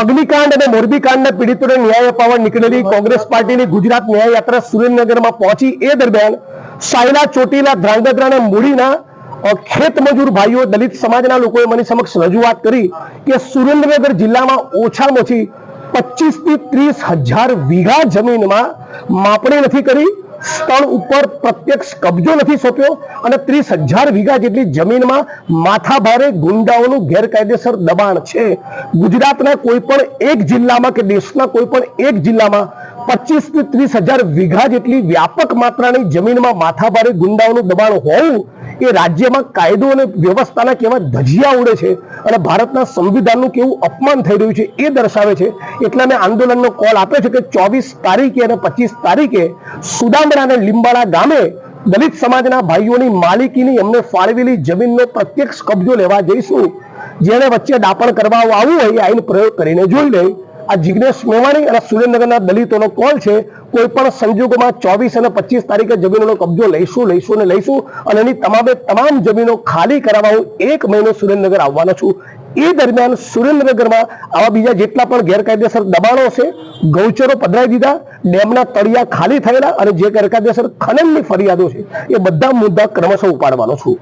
અગ્નિકાંડ અને મોરબી કાંડના પીડિતોને ન્યાય અપાવવા નીકળેલી કોંગ્રેસ પાર્ટીની ગુજરાત ન્યાય યાત્રા સુરેન્દ્રનગરમાં પહોંચી. એ દરમિયાન સાયલા ચોટીલા ધ્રાંગધ્રા અને મૂડીના ખેત મજૂર ભાઈઓ દલિત સમાજના લોકોએ મને સમક્ષ રજૂઆત કરી કે સુરેન્દ્રનગર જિલ્લામાં ઓછામાં ઓછી પચીસથી ત્રીસ હજાર વીઘા જમીનમાં માપણી નથી કરી. સ્થળ ઉપર પ્રત્યક્ષ કબજો નથી સોંપ્યો અને ત્રીસ હજાર વીઘા જેટલી જમીનમાં માથાભારે ગુંડાઓનું ગેરકાયદેસર દબાણ છે. ગુજરાતના કોઈ પણ એક જિલ્લામાં કે દેશના કોઈ પણ એક જિલ્લામાં પચીસથી ત્રીસ હજાર વીઘા જેટલી વ્યાપક માત્રાની જમીનમાં માથાભારે ગુંડાઓનું દબાણ હોવું એ રાજ્યમાં કાયદો અને વ્યવસ્થાના કેવા ધજિયા ઉડે છે અને ભારતના સંવિધાનનું કેવું અપમાન થઈ રહ્યું છે એ દર્શાવે છે. એટલે મેં આંદોલનનો કોલ આપ્યો છે કે ચોવીસ તારીખે અને પચીસ તારીખે સુદામડા અને લીંબાળા ગામે દલિત સમાજના ભાઈઓની માલિકીની એમને ફાળવેલી જમીનનો પ્રત્યક્ષ કબજો લેવા જઈશું. જેને વચ્ચે દાપણ કરવા આવું હોય આઈન પ્રયોગ કરીને જોઈ લે. આ જિગ્નેશ મેવાણી અને સુરેન્દ્રનગરના દલિતોનો કોલ છે, કોઈ પણ સંજોગોમાં ચોવીસ અને પચીસ તારીખે જમીનોનો કબજો લઈશું લઈશું ને લઈશું અને એની તમામે તમામ જમીનો ખાલી કરાવવા હું એક મહિનો સુરેન્દ્રનગર આવવાનો છું. એ દરમિયાન સુરેન્દ્રનગરમાં આવા બીજા જેટલા પણ ગેરકાયદેસર દબાણો છે, ગૌચરો પધરાવી દીધા, ડેમના તળિયા ખાલી થયેલા અને જે ગેરકાયદેસર ખનનની ફરિયાદો છે, એ બધા મુદ્દા ક્રમશઃ ઉપાડવાનો છું.